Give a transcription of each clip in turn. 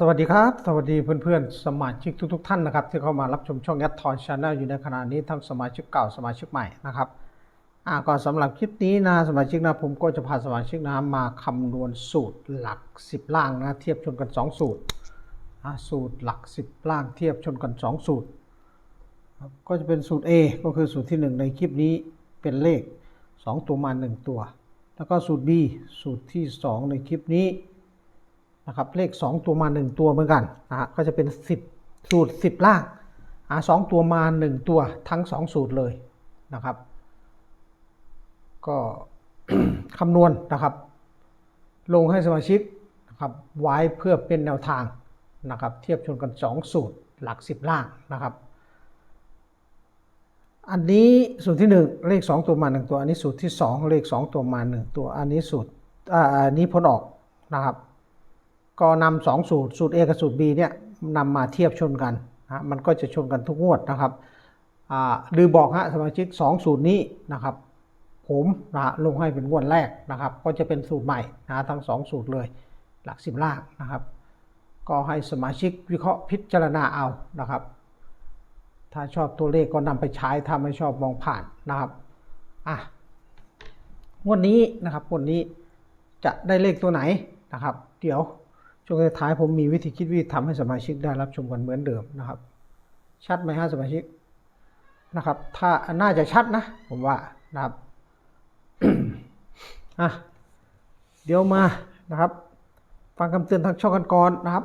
สวัสดีครับ สวัสดีเพื่อนๆ สมาชิกทุกๆ ท่านนะครับ ที่เข้ามารับชมช่องยัดทอยชาแนลอยู่ในขณะนี้ทั้งสมาชิกเก่าสมาชิกใหม่นะครับอ่าก่อนสำหรับคลิปนี้นะสมาชิกนะผมก็จะพาสมาชิกนะมาคำนวณสูตรหลัก 10 ล่างนะเทียบชนกัน 2 สูตรสูตรหลัก 10 ล่างเทียบชนกัน 2 สูตร ก็จะเป็นสูตร A ก็คือสูตรที่ 1 ในคลิปนี้เป็นเลข 2 ตัวมา 1 ตัว แล้วก็สูตร B สูตรที่ 2 ในคลิปนี้ นะครับเลข 2 ตัวมา 1 ตัวเหมือนกันนะฮะก็จะเป็น 10 สูตร 10 ล่างหา2ตัวมา 1 ตัวทั้ง 2 สูตรเลยนะครับ ก็คำนวณนะครับ ลงให้สมาชิกนะครับไว้เพื่อเป็นแนวทางนะครับเทียบชนกัน 2 สูตรหลัก 10 ล่างนะครับ อันนี้สูตรที่ 1 เลข 2 ตัวมา 1 ตัว อันนี้สูตรที่ 2 เลข 2 ตัวมา 1 ตัว อันนี้สูตรอ่าอันนี้ผลออกนะครับ ก็นำสองสูตร สูตร A กับสูตร B เนี่ยนำมาเทียบชนกันนะมันก็จะชนกันทุกงวดนะครับอ่าลืมบอกฮะสมาชิก 2 สูตรนี้นะครับ ผมนะลงให้เป็นงวดแรกนะครับ ก็จะเป็นสูตรใหม่นะทั้ง 2 สูตรเลยหลักสิบล่างนะครับ ก็ให้สมาชิกวิเคราะห์พิจารณาเอานะครับ ถ้าชอบตัวเลขก็นำไปใช้ถ้าไม่ชอบมองผ่านนะครับอะงวดนี้นะครับงวดนี้จะได้เลขตัวไหนนะครับ เดี๋ยว ช่วงท้ายผมมีวิธีคิดวิธีทำให้สมาชิกได้รับชมกันเหมือนเดิมนะครับ ชัดไหมฮะสมาชิกนะครับ ถ้าน่าจะชัดนะ ผมว่านะครับอะเดี๋ยวมานะครับฟังคำเตือนทางช่องกันก่อนนะครับ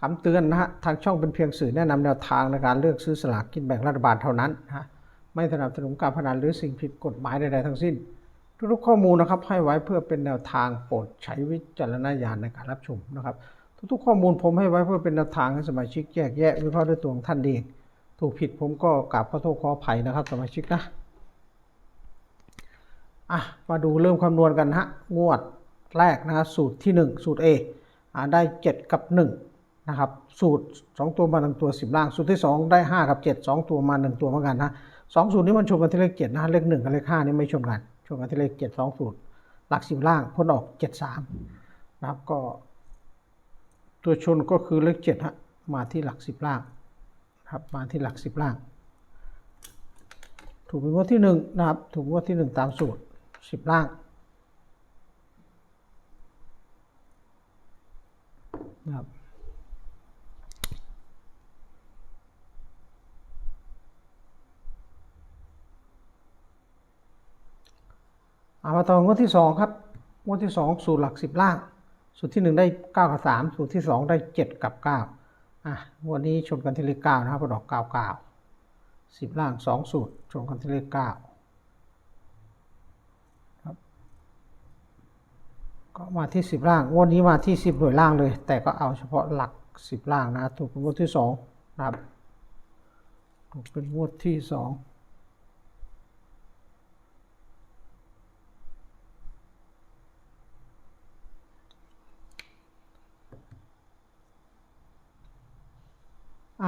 คำเตือนนะฮะทางช่องเป็นเพียงสื่อแนะนำแนวทางในการเลือกซื้อสลากกินแบ่งรัฐบาลเท่านั้นนะฮะไม่สนับสนุนการพนันหรือสิ่งผิดกฎหมายใดๆทั้งสิ้น ทุกข้อมูลนะครับให้ไว้เพื่อเป็นแนวทางโปรดใช้วิจารณญาณในการรับชมนะครับ ทุกๆข้อมูลผมให้ไว้เพื่อเป็นแนวทางให้สมาชิกแยกแยะวิเคราะห์ด้วยตัวของท่านเอง ถูกผิดผมก็กราบขอโทษขออภัยนะครับสมาชิกนะอะมาดูเริ่มคำนวณกันฮะงวดแรกนะฮะสูตรที่ 1 สูตร A อ่าได้ 7 กับ 1 นะครับ สูตร 2 ตัวมา1ตัว 10 ล่าง สูตรที่ 2 ได้ 5 กับ 7 2 ตัวมา 1 ตัวเหมือนกันนะสองสูตรนี้มันชนกันที่เลข7นะฮะเลข1กับเลข5นี่ไม่ชนกัน ชนกันที่เลข7 2สูตรหลัก10ล่างพ้นออก7 3นะครับก็ ตัวชนก็คือเลข7ฮะมาที่หลัก10ล่างนะครับมาที่หลัก10ล่าง ถูกเป็นงวดที่1นะครับ ถูกงวดที่1ตามสูตร10ล่างนะครับ เอามาต่องวดที่2ครับงวดที่2สูตรหลัก10ล่าง สูตรที่1ได้9กับ3สูตรที่2ได้7กับ9อะงวันนี้ชนกันที่เลข9นะครับดอก99 10ล่าง2สูตรชนกันที่เลข9ครับก็มาที่10ล่างงวันนี้มาที่10หน่วยล่างเลย แต่ก็เอาเฉพาะหลัก10ล่างนะถูกเป็นงวดที่2นะครับถูกเป็นงวดที่2อ่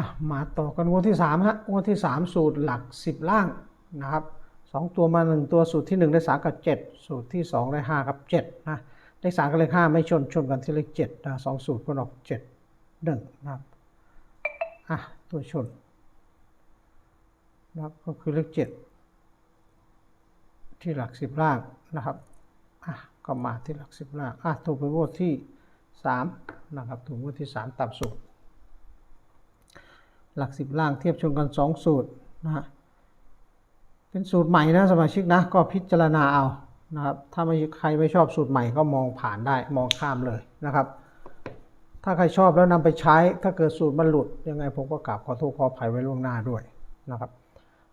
ะมาต่อกันงวดที่3ฮะงวดที่3 สูตรหลัก 10 ล่างนะครับ2ตัวมา 1 ตัวสูตรที่ 1 ได้3กับ 7 สูตรที่ 2 ได้5กับ7นะเลข3กับเลข5ไม่ชนชนกันที่เลข7นะสองสูตรก็ออก 7 1นะครับอะตัวชนนะครับก็คือเลข 7 ที่หลัก 10 ล่างนะครับอะก็มาที่หลัก 10 ล่างอะถูกไปงวดที่ 3 นะครับถูกงวดที่ 3ตามสูตร หลักสิบล่างเทียบชนกัน 2 สูตรนะฮะเป็นสูตรใหม่นะสมาชิกนะก็พิจารณาเอานะครับถ้าไม่ใครไม่ชอบสูตรใหม่ก็มองผ่านได้มองข้ามเลยนะครับ ถ้าใครชอบแล้วนำไปใช้ ถ้าเกิดสูตรมันหลุดยังไงผมก็กราบขอโทษขออภัยไว้ล่วงหน้าด้วยนะครับ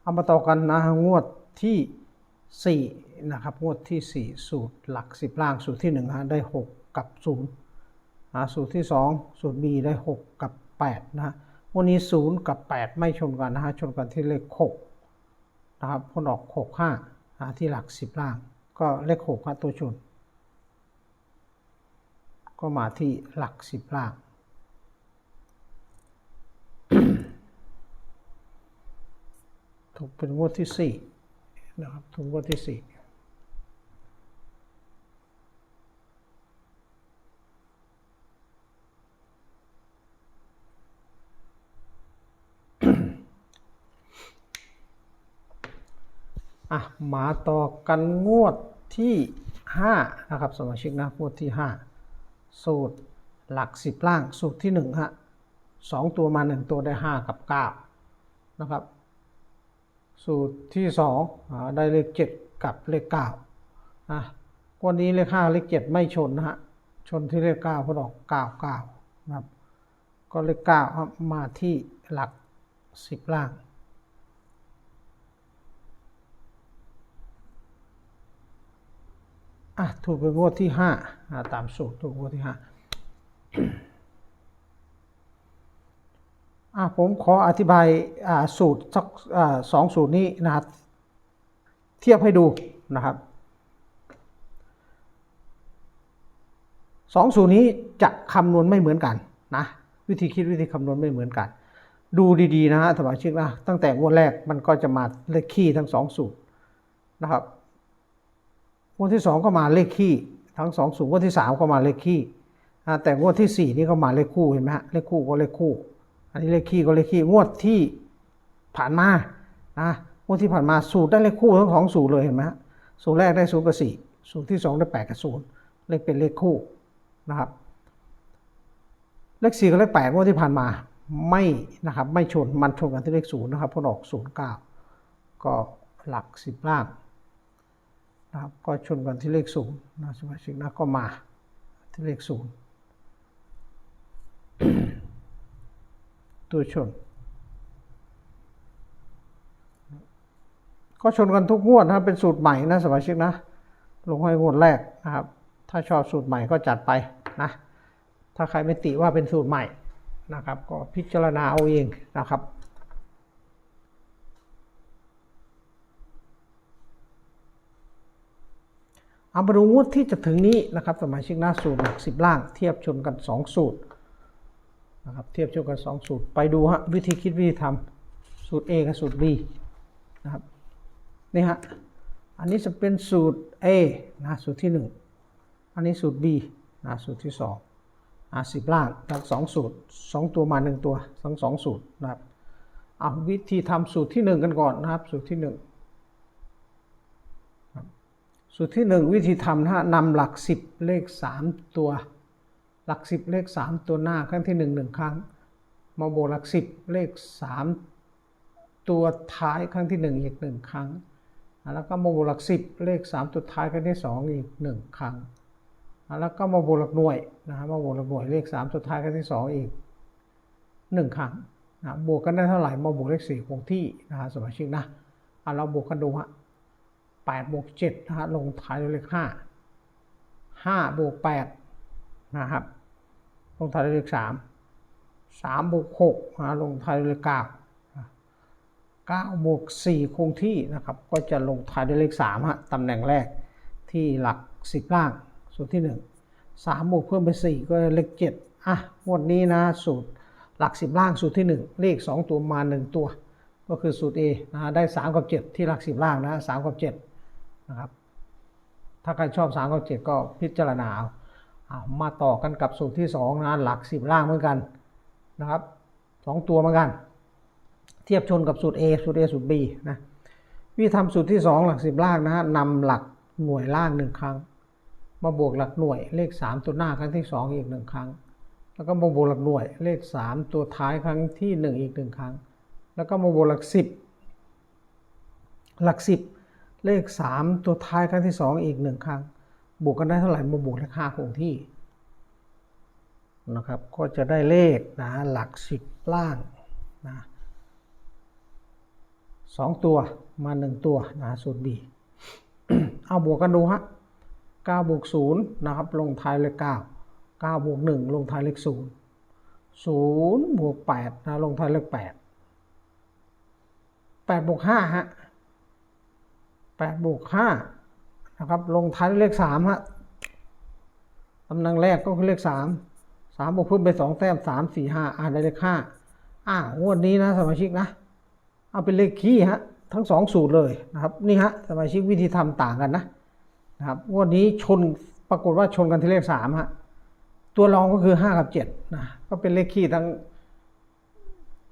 เอามาต่อกันนะงวดที่ 4 นะครับงวดที่ 4 สูตรหลัก 10 ล่างสูตรที่1ฮะได้ 6 กับ0นะสูตรที่ 2 สูตร B ได้ 6 กับ8นะฮะ วันนี้0กับ8ไม่ชนกันนะฮะชนกันที่เลข6นะครับพ้นออก6 5นะที่หลัก10ล่าง ก็เลข6ครับตัวชน ก็มาที่หลัก10ล่างถูกเป็นงวดที่4นะครับถูกงวดที่4 อะมาต่อกันงวดที่5นะครับสมาชิกนะงวดที่ 5 สูตรหลัก 10 ล่างสูตรที่1ฮะสองตัวมา 1 ตัวได้ 5 กับ 9 นะครับ สูตรที่2อได้เลข 7 กับเลข9นะวันนี้เลข 5 เลข 7 ไม่ชนนะฮะชนที่เลข 9เพราะออก99นะครับก็เลข9ครับมาที่หลัก 10 ล่าง อะถูกไปงวดที่ห้าตามสูตรถูกงวดที่ห้าอะผมขออธิบายอ่าสูตรสักอ่าสองสูตรนี้นะครับเทียบให้ดูนะครับสองสูตรนี้จะคำนวณไม่เหมือนกันนะวิธีคิดวิธีคำนวณไม่เหมือนกัน ดูดีๆนะฮะสมาชิกนะตั้งแต่งวดแรกมันก็จะมาเลขคี่ทั้งสองสูตรนะครับ งวดที่สองก็มาเลขคี่ทั้งสองสูงงวดที่สามก็มาเลขคี่แต่งวดที่สี่นี่ก็มาเลขคู่เห็นไหมฮะเลขคู่ก็เลขคู่ อันนี้เลขคี่ก็เลขคี่งวดที่ผ่านมานะงวดที่ผ่านมาสูตรได้เลขคู่ทั้งสองสูตรเลยเห็นไหมฮะสูตรแรกได้ศูนย์กับสี่สูตรที่สองได้แปดกับศูนย์เลขเป็นเลขคู่นะครับเลขสี่กับเลขแปดงวดที่ผ่านมาไม่นะครับไม่ชนมันชนกันที่เลขศูนย์นะครับเพราะออกศูนย์เก้าก็หลักสิบล่าง นะครับก็ชนกันที่เลขศูนย์นะสมาชิกนะก็มาที่เลขศูนย์ตัวชน ก็ชนกันทุกงวดนะเป็นสูตรใหม่นะสมาชิกนะ ลงให้งวดแรกนะครับ ถ้าชอบสูตรใหม่ก็จัดไปนะ ถ้าใครไม่ติว่าเป็นสูตรใหม่นะครับ ก็พิจารณาเอาเองนะครับ เอามาดูงวดที่จะถึงนี้นะครับสมาชิกหน้าสูตรหลักสิบล่าง เทียบชนกัน 2 สูตรนะครับเทียบชนกัน 2 สูตร ไปดูฮะวิธีคิดวิธีทำสูตร A กับสูตร B นะครับนี่ฮะอันนี้จะเป็นสูตร A นะสูตรที่ 1 อันนี้สูตร B นะสูตรที่2อะสิบล่างทั้งสองสูตร 2 ตัวมา 1 ตัวทั้งสองสูตรนะครับเอาวิธีทำสูตรที่ 1 กันก่อนนะครับสูตรที่ 1 สูตรที่1วิธีทำนะฮะนำหลัก10เลข3ตัว หลัก10เลข3ตัวหน้าครั้งที่1 1ครั้ง มาบวกหลัก10เลข3ตัวท้ายครั้งที่1อีก1ครั้ง แล้วก็มาบวกหลัก10เลข3ตัวท้ายครั้งที่2อีก1ครั้ง แล้วก็มาบวกหลักหน่วยนะฮะมาบวกหลักหน่วยเลข3ตัวท้ายครั้งที่2อีก1ครั้งนะบวกกันได้เท่าไหร่มาบวกเลข4คงที่นะฮะสมาชิกนะเราบวกกันดูฮะ แปดบวกเจ็ดนะฮะลงท้ายด้วยเลขห้าห้าบวกแปดนะครับลงท้ายด้วยเลขสามสามบวกหกนะลงท้ายด้วยเลขเก้าเก้าบวกสี่คงที่นะครับก็จะลงท้ายด้วยเลขสามฮะตำแหน่งแรกที่หลักสิบล่างสูตรที่หนึ่งสามบวกเพิ่มไปสี่ก็เลขเจ็ดอะงวดนี้นะสูตรหลักสิบล่างสูตรที่หนึ่งเลขสองตัวมาหนึ่งตัว ก็คือสูตร A นะได้ 3 กับ 7 ที่หลักสิบล่างนะสามกับ 7 นะครับ ถ้าใครชอบ3กับ7ก็พิจารณาเอาเอามาต่อกันกับสูตรที่2นะหลัก 10 ล่างเหมือนกันนะครับ 2 ตัวเหมือนกัน เทียบชนกับสูตร A สูตร A สูตร B นะวิธีทำสูตรที่ 2 หลัก 10 ล่างนะฮะนำหลักหน่วยล่าง1ครั้ง มาบวกหลักหน่วยเลข 3 ตัวหน้าครั้งที่ 2 อีก1ครั้ง แล้วก็มาบวกหลักหน่วยเลข 3 ตัวท้ายครั้งที่ 1 อีก1ครั้ง แล้วก็มาบวกหลักสิบหลักสิบ เลขสามตัวท้ายครั้งที่สองอีกหนึ่งครั้ง บวกกันได้เท่าไหร่มาบวกเลขห้าคงที่นะครับ ก็จะได้เลขนะหลักสิบล่างนะสองตัวมาหนึ่งตัวนะสูตรบีเอาบวกกันดูฮะเก้าบวกศูนย์นะครับ ลงท้ายเลขเก้าเก้าบวกหนึ่งลงท้ายเลขศูนย์ศูนย์บวกแปดนะลงท้ายเลขแปดแปดบวกห้าฮะ แปดบวกห้านะครับ ลงท้ายด้วยเลขสามฮะตำแหน่งแรกก็คือเลขสามสามบวกเพิ่มไปสองแต้มสามสี่ห้าอ่านได้เลขห้าอ่างวดนี้นะสมาชิกนะ เอาเป็นเลขคี่ฮะทั้งสองสูตรเลยนะครับ นี่ฮะสมาชิกวิธีทำต่างกันนะนะครับงวดนี้ชนปรากฏว่าชนกันที่เลขสามฮะตัวรองก็คือห้ากับเจ็ดนะก็เป็นเลขคี่ทั้ง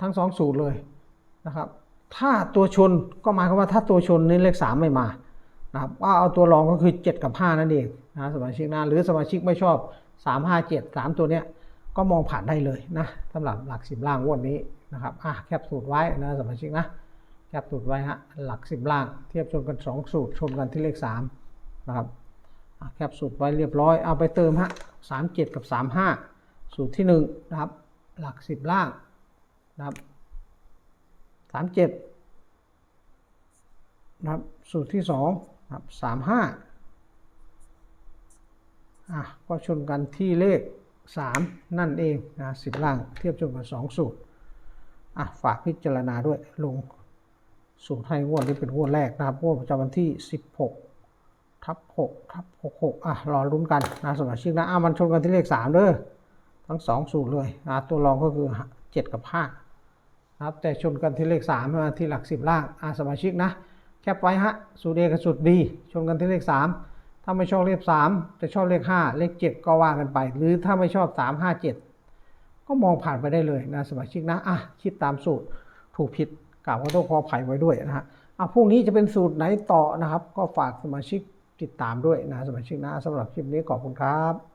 ทั้งสองสูตรเลยนะครับ ถ้าตัวชนก็หมายความว่าถ้าตัวชนนี่เลขสามไม่มานะครับว่าเอาตัวรองก็คือเจ็ดกับห้านั่นเองนะสมาชิกนะหรือสมาชิกไม่ชอบสามห้าเจ็ดสามตัวเนี้ยก็มองผ่านได้เลยนะสำหรับหลักสิบล่างวันนี้นะครับอะแคปสูตรไว้นะสมาชิกนะแคปสูตรไว้ฮะหลักสิบล่างเทียบชนกันสองสูตรชนกันที่เลขสามนะครับอะแคปสูตรไว้เรียบร้อยเอาไปเติมฮะสามเจ็ดกับสามห้าสูตรที่หนึ่งนะครับหลักสิบล่างนะครับ สามเจ็ดนะครับสูตรที่สองนะครับสามห้าอะก็ชนกันที่เลขสามนั่นเองนะสิบล่างเทียบชนกันสองสูตรอะฝากพิจารณาด้วยลงสูตรให้งวดนี้เป็นงวดแรกนะครับงวดประจำวันที่สิบหกทับหกทับหกหกอะรอลุ้นกันนะสมาชิกนะอะมันชนกันที่เลขสามเด้อทั้งสองสูตรเลยนะตัวรองก็คือเจ็ดกับห้า ครับแต่ชนกันที่เลขสามมาที่หลักสิบล่างอาสมาชิกนะ แคปไว้ฮะสูตร A กับสูตร B ชนกันที่เลขสามถ้าไม่ชอบเลขสามแต่ชอบเลขห้าเลขเจ็ดก็ว่ากันไป หรือถ้าไม่ชอบสามห้าเจ็ดก็มองผ่านไปได้เลยนะสมาชิกนะอะคิดตามสูตรถูกผิดกล่าวว่าต้องขออภัยไว้ด้วยนะฮะอะพรุ่งนี้จะเป็นสูตรไหนต่อนะครับ ก็ฝากสมาชิกติดตามด้วยนะสมาชิกนะสำหรับคลิปนี้ขอบคุณครับ